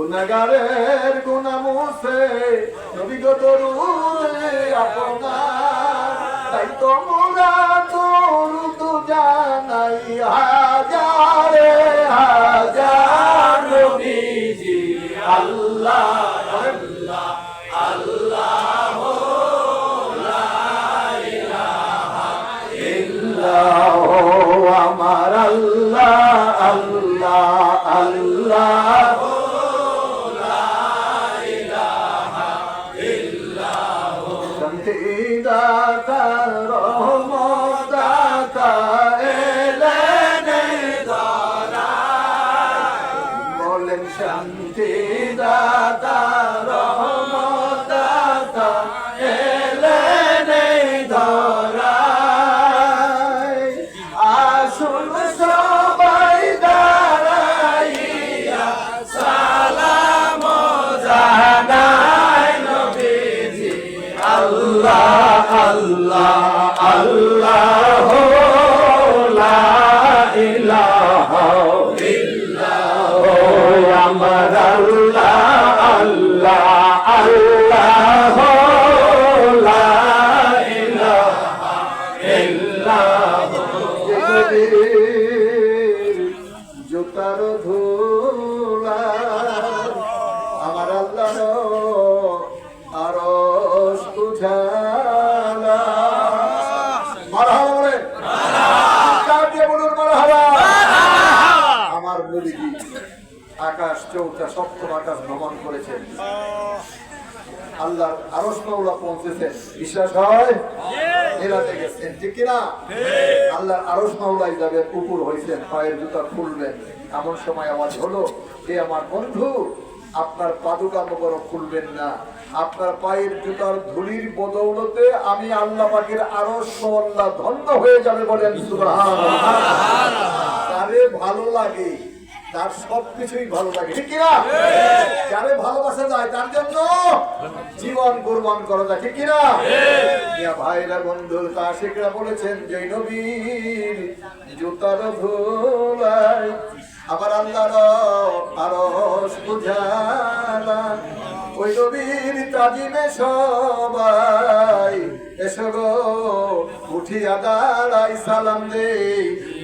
গুনাগারের গুনা মুছে নবী দরুদে আপনার তাই তো মোরা দরুদ জানাই হাজারে হাজার নবীজি আল্লাহ আল্লাহ আল্লাহ আমার আল্লাহ আল্লাহ আল্লাহ দাতা আল্লাহ লা ইলাহা ইল্লাল্লাহ। আমার আল্লাহ আল্লাহ জুতার ধুলা আমার নবী আকাশ চৌটা সপ্তম আকাশ ভ্রমণ করেছেন আল্লাহর আরস মাওলা পৌঁছেছে। বিশ্বাস হয়? ঠিক কিনা? যাবেন উপর হয়েছেন পায়ের জুতা খুলবেন এমন সময় আওয়াজ হলো আমার বন্ধু, আপনার পাদুকা মোবারক খুলবেন না। আপনার পায়ের জুতার ধুলির বদৌলতে আমি আল্লাহ পাখির আরস আল্লাহ ধন্য হয়ে যাবে বলেন সুবহানাল্লাহ। তারে ভালো লাগে? তার সবকিছুই ভালো লাগে। ঠিক কিনা? যারে ভালোবাসা যায় তার জন্য জীবন কোরবান করা যায়। ঠিক কিনা? ভাইরা বন্ধুর তাশিকরা বলেছেন যে নবীর জুতার ধুলাই আমার আল্লাহর আরশ বুঝালা ওই নবীর তাজিমে সবাই এসো গো উঠিয়া দাঁড়াই সালাম দে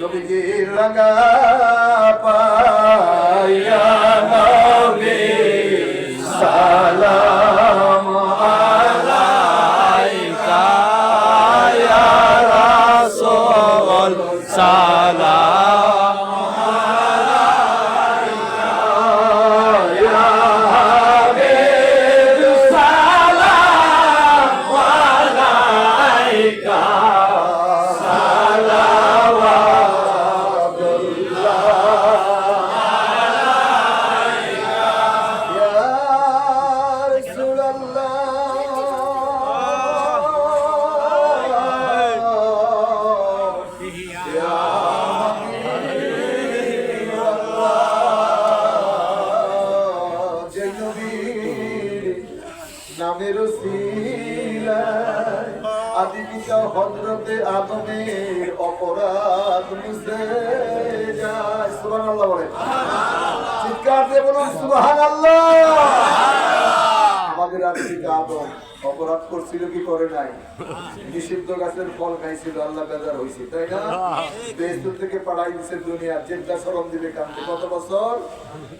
নবীজির রাঙা পাইয়া নবী সালাম।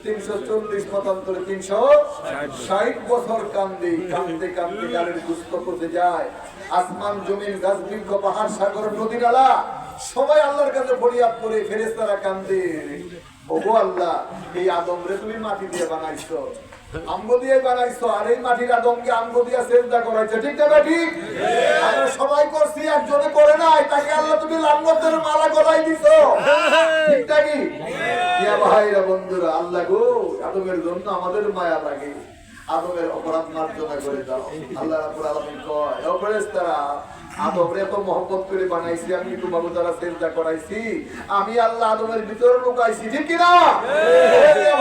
তিনশো চল্লিশ মতান্তরে তিনশো ষাট বছর কান্দে কান্দে গুস্ত করতে যায়। আসমান জমিন গাছ বৃক্ষ, পাহাড়, সাগর নদী নালা সবাই আল্লাহর কাছে ফরিয়াদ করে ফেরেস্তারা কান্দে। ওগো আল্লাহ এই আদম রে তুমি মাটি দিয়ে বানাইছো। দিয়ে বানাইছো আর এই মাটির আদমকে দিয়ে চেষ্টা করাইছো। ঠিক না ঠিক? আমরা সবাই করছি একজনে করে নাই তাকে আল্লাহ তুমি লাঙ্গতের মালা গলায় দিছো। ঠিকটা কি? ইয়া ভাইরা বন্ধুরা আল্লাহ গো আদমের জন্য আমাদের মায়া লাগে। আদমের অপরাধ মার্জনা করে দাও। আল্লাহ রাব্বুল আলামিন কয় ও ফেরেশতারা আদমরে এত মহব্বত করে বানাইছি আমি একটু বাবু দ্বারা চেষ্টা করাইছি আমি আল্লাহ আদমের ভিতরে লুকাইছি ঠিক কিনা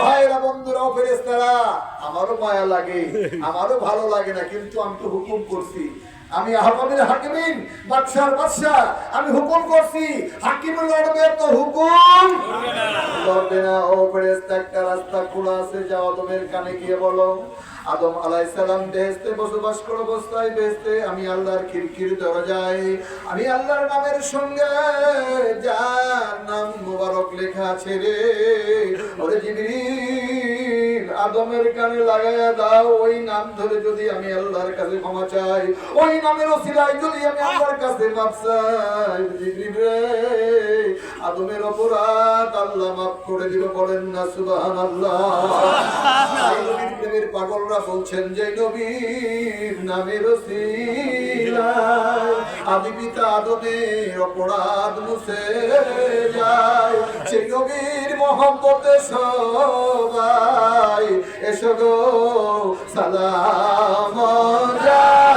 ভাইরা বন্ধুরা ফেরেশতারা আমারও মায়া লাগে আমারও ভালো লাগে না কিন্তু আমি তো হুকুম করছি আমি আহকামিল হাকিমিন, বাদশার বাদশাহ। আমি হুকুম করছি, হাকিম লড়বে তো হুকুম। লড়বে না, ও ফেরেশতা, একটা রাস্তা খোলা আছে, যাও আদমের কানে গিয়ে বলো। আদম আলাইহিস সালাম বেহেশতে বসবাস করে অবস্থায়, বেহেশতে আমি আল্লাহর খিড়কির দরজায়, আমি আল্লাহর নামের সঙ্গে যার নাম মোবারক লেখা আছে রে। ওরে জিবরিল আদমের কানে লাগায়া দাও, ওই নাম ধরে যদি আমি আল্লাহর কাছে ক্ষমা চাই, ওই নামের ওসিলায় যদি আমি আল্লাহর কাছে চাই আদমের অপরাধ আল্লাহ মাফ করে দিল, বলেন না, সুবহানাল্লাহ। আল্লাহ পাগলরা বলছেন, যে নবীর নামের ওসিলায় আদি পিতা অপরাধ মুছে যায়। নবীর মহব্বতে সবাই এসো গো সালাম জানাইয়া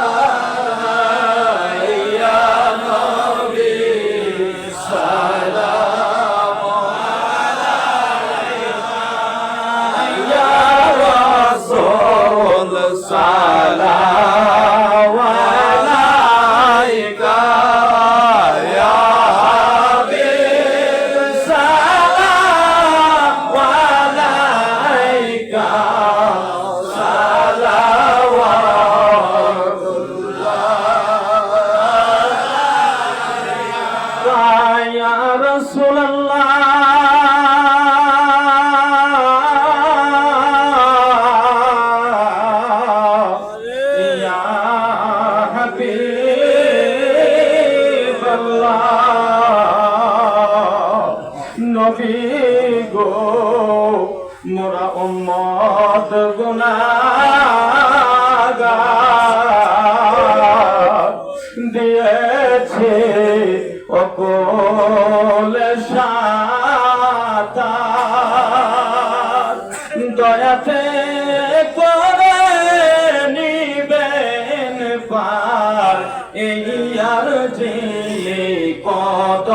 মোরা উম্মত গুনাহগার। দিয়েছে অকল সাতার। দয়াতে করে নিবেন পার এই আর যে কত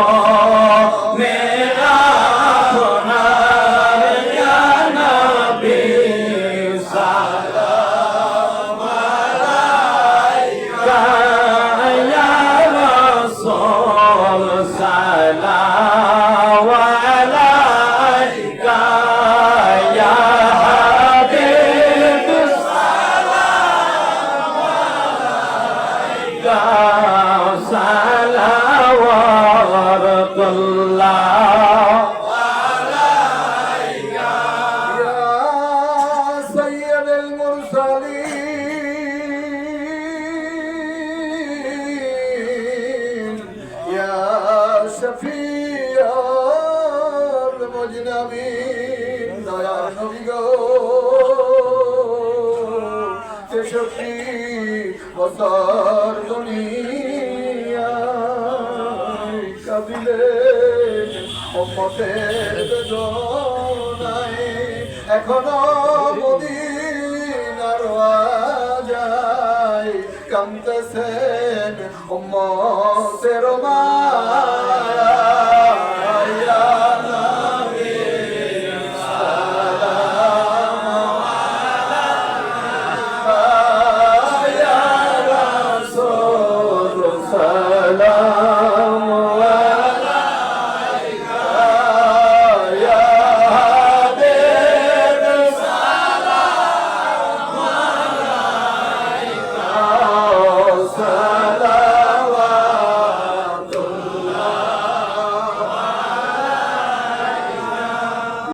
kau salawatullah شفيع المجنبين দুনিয়ায় কাঁদিলেন উম্মতের বেদনায়। এখনও মদিনার যায় কামতেছেন উম্মতের মা